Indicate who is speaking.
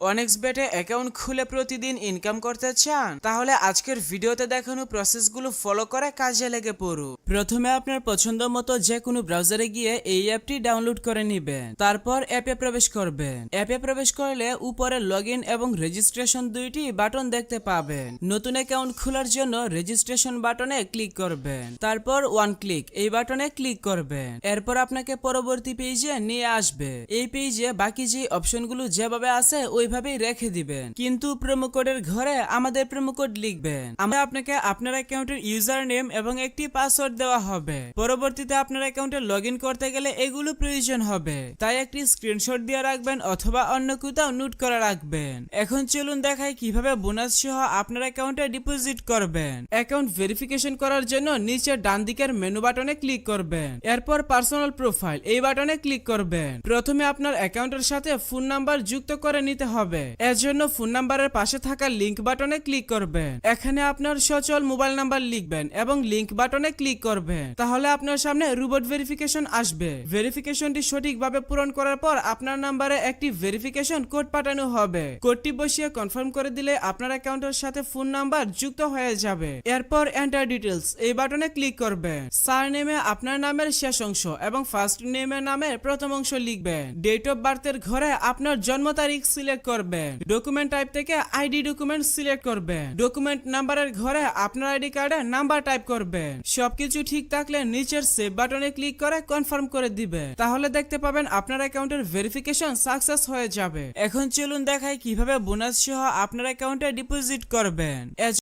Speaker 1: অনেক্স বেটে অ্যাকাউন্ট খুলে প্রতিদিন ইনকাম করতে চান, তাহলে আজকের ভিডিওতে দেখানো প্রসেসগুলো ফলো করে কাজে লেগে পড়ুন প্রথমে আপনার পছন্দ মতো যে কোনো ব্রাউজারে গিয়ে এই অ্যাপটি ডাউনলোড করে নেবেন। তারপর অ্যাপে প্রবেশ করবেন। অ্যাপে প্রবেশ করলে উপরে লগ এবং রেজিস্ট্রেশন দুইটি বাটন দেখতে পাবেন। নতুন অ্যাকাউন্ট খোলার জন্য রেজিস্ট্রেশন বাটনে ক্লিক করবেন। তারপর ওয়ান ক্লিক, এই বাটনে ক্লিক করবেন। এরপর আপনাকে পরবর্তী পেজে নিয়ে আসবে। এই পেজে বাকি যে অপশনগুলো যেভাবে আছে ওইভাবেই রেখে দিবেন। কিন্তু প্রোমো কোডের ঘরে আমাদের প্রোমো কোড লিখবেন। আমরা আপনাকে আপনার অ্যাকাউন্টের ইউজার নেম এবং একটি পাসওয়ার্ড দেওয়া হবে। পরবর্তীতে আপনার অ্যাকাউন্টে লগ করতে গেলে এগুলো প্রয়োজন হবে। তাই একটি স্ক্রিনশট দিয়ে রাখবেন অথবা অন্য কোথাও নোট করে রাখবেন। এখন চলুন দেখাই কীভাবে বোনাস সহ আপনার অ্যাকাউন্টে ডিপোজিট করবেন। অ্যাকাউন্ট ভেরিফিকেশন করার জন্য নিচে ডান দিকের মেনু বাটনে ক্লিক করবেন। এরপর পার্সোনাল প্রোফাইল এই বাটনে ক্লিক করবেন। প্রথমে আপনার অ্যাকাউন্টের সাথে ফোন নাম্বার যুক্ত করে নিতে হবে এর জন্য ফোন নাম্বারের পাশে থাকা লিংক বাটনে ক্লিক করবেন। এখানে আপনার সচল মোবাইল নাম্বার লিখবেন এবং লিংক বাটনে ক্লিক করবেন। তাহলে আপনার সামনে রোবট ভেরিফিকেশন আসবে। ভেরিফিকেশনটি সঠিকভাবে পূরণ করার পর আপনার নাম্বারে একটি ভেরিফিকেশন কোড পাঠানো হবে। কোডটি বসিয়ে কনফার্ম করে দিলে আপনার অ্যাকাউন্টের সাথে ফোন নাম্বার যুক্ত হয়ে যাবে। এরপর এন্টার ডিটেলস এই বাটনে ক্লিক করবেন। সার নেমে আপনার নামের শেষ অংশ এবং ফার্স্ট নেমের নামের প্রথম অংশ লিখবেন। ডেট অফ বার্থের ঘরে আপনার জন্ম তারিখ সিলেক্ট করবেন। ডকুমেন্ট টাইপ থেকে আইডি ডকুমেন্ট সিলেক্ট করবেন। ডকুমেন্ট নাম্বারের ঘরে আপনার আইডি নাম্বার টাইপ করবেন। সবকিছু ঠিক থাকলে নিচের সেভ বাটনে ক্লিক করে কনফার্ম করে দিবে তাহলে দেখতে পাবেন আপনার অ্যাকাউন্টের ভেরিফিকেশন সাকসেস হয়ে যাবে। এখন চলুন দেখাই কীভাবে বোনাস সহ আপনার অ্যাকাউন্টে ডিপোজিট করবেন।